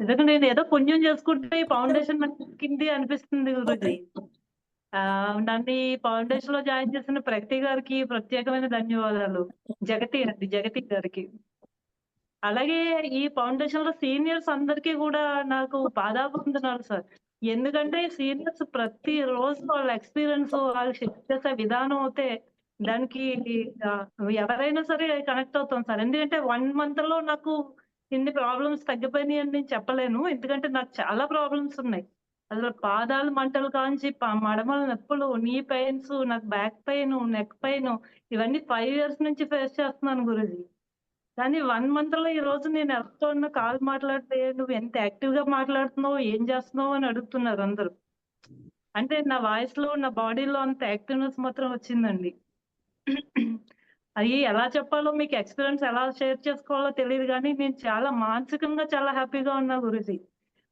నిజంగా నేను ఏదో పుణ్యం చేసుకుంటే ఈ ఫౌండేషన్ నాకు దొరికింది అనిపిస్తుంది గురుజీ. నన్ను ఈ ఫౌండేషన్లో జాయిన్ చేసిన ప్రగతి గారికి ప్రత్యేకమైన ధన్యవాదాలు. జగతి అండి జగతి గారికి. అలాగే ఈ ఫౌండేషన్లో సీనియర్స్ అందరికీ కూడా నాకు పాదాబంధనాలు సార్. ఎందుకంటే సీనియర్స్ ప్రతి రోజు వాళ్ళ ఎక్స్పీరియన్స్ వాళ్ళు షేర్ చేసే విధానం అయితే దానికి ఎవరైనా సరే కనెక్ట్ అవుతాం సార్. ఎందుకంటే వన్ మంత్లో నాకు ఇన్ని ప్రాబ్లమ్స్ తగ్గిపోయినాయి అని నేను చెప్పలేను. ఎందుకంటే నాకు చాలా ప్రాబ్లమ్స్ ఉన్నాయి. అసలు పాదాలు మంటలు కాంచి ప- మడమల నొప్పులు నీ పెయిన్స్ నాకు బ్యాక్ పెయిన్ నెక్ పెయిన్ ఇవన్నీ ఫైవ్ ఇయర్స్ నుంచి ఫేస్ చేస్తున్నాను గురుజీ. కానీ వన్ మంత్లో ఈ రోజు నేను ఎవరితో ఉన్న కాల్ మాట్లాడితే నువ్వు ఎంత యాక్టివ్గా మాట్లాడుతున్నావు ఏం చేస్తున్నావు అని అడుగుతున్నారు అందరూ. అంటే నా వాయిస్లో నా బాడీలో అంత యాక్టివ్నెస్ మాత్రం వచ్చిందండి. అది ఎలా చెప్పాలో మీకు ఎక్స్పీరియన్స్ ఎలా షేర్ చేసుకోవాలో తెలియదు కానీ నేను చాలా మానసికంగా చాలా హ్యాపీగా ఉన్నా గురుజీ.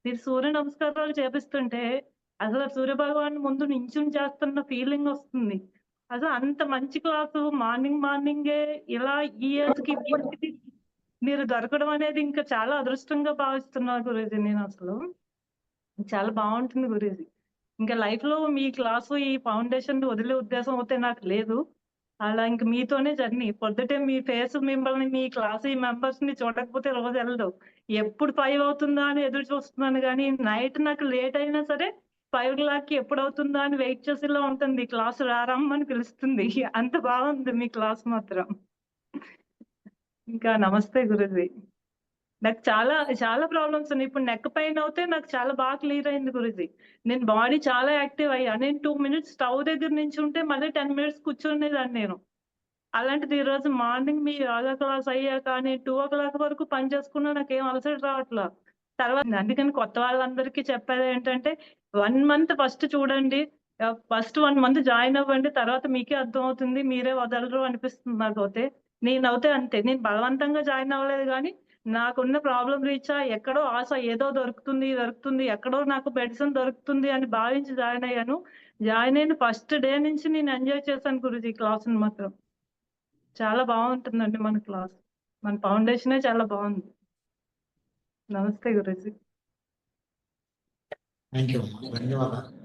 మీరు సూర్య నమస్కారాలు చేపిస్తుంటే అసలు సూర్య భగవాన్ ముందు నించుని చేస్తున్న ఫీలింగ్ వస్తుంది. అసలు అంత మంచి క్లాసు మార్నింగ్ మార్నింగే ఇలా ఈ ఏజ్కి మీరు దొరకడం అనేది ఇంకా చాలా అదృష్టంగా భావిస్తున్నా గురూజీ నేను అసలు. చాలా బాగుంటుంది గురూజీ. ఇంకా లైఫ్లో మీ క్లాసు ఈ ఫౌండేషన్ వదిలే ఉద్దేశం అయితే నాకు లేదు. అలా ఇంక మీతోనే జర్నీ పొద్దుటే మీ ఫేస్ మిమ్మల్ని మీ క్లాస్ ఈ మెంబర్స్ని చూడకపోతే రోజు వెళ్ళదు. ఎప్పుడు ఫైవ్ అవుతుందా అని ఎదురు చూస్తున్నాను కానీ నైట్ నాకు లేట్ అయినా సరే ఫైవ్ క్లాక్కి ఎప్పుడు అవుతుందా అని వెయిట్ చేసేలా ఉంటుంది. క్లాస్ రారమ్మని పిలుస్తుంది. అంత బాగుంది మీ క్లాస్ మాత్రం. ఇంకా నమస్తే గురుజీ. నాకు చాలా చాలా ప్రాబ్లమ్స్ ఉన్నాయి. ఇప్పుడు నెక్ పెయిన్ అవుతే నాకు చాలా బాగా క్లియర్ అయింది గురుజీ. నేను బాడీ చాలా యాక్టివ్ అయ్యా. నేను టూ మినిట్స్ స్టవ్ దగ్గర నుంచి ఉంటే మళ్ళీ టెన్ మినిట్స్ కూర్చునేదాన్ని నేను. అలాంటిది ఈరోజు రోజు మార్నింగ్ మీ యోగా క్లాస్ అయ్యాక నేను టూ ఓ క్లాక్ వరకు పని చేసుకున్నా నాకేం అలసట రావట్లా. తర్వాత అందుకని కొత్త వాళ్ళందరికీ చెప్పేది ఏంటంటే వన్ మంత్ ఫస్ట్ చూడండి. ఫస్ట్ వన్ మంత్ జాయిన్ అవ్వండి. తర్వాత మీకే అర్థం అవుతుంది మీరే వదలరు అనిపిస్తుంది నాకు అయితే నేను అవుతే అంతే. నేను బలవంతంగా జాయిన్ అవ్వలేదు కానీ నాకున్న ప్రాబ్లం రీచా ఎక్కడో ఆశ ఏదో దొరుకుతుంది దొరుకుతుంది ఎక్కడో నాకు మెడిసిన్ దొరుకుతుంది అని భావించి జాయిన్ అయ్యాను. జాయిన్ అయిన ఫస్ట్ డే నుంచి నేను ఎంజాయ్ చేశాను గురుజీ క్లాస్ మాత్రం. చాలా బాగుంటుందండి మన క్లాస్. మన ఫౌండేషనే చాలా బాగుంది. నమస్తే గురుజీ. థ్యాంక్ యూ ధన్యవాదాలు.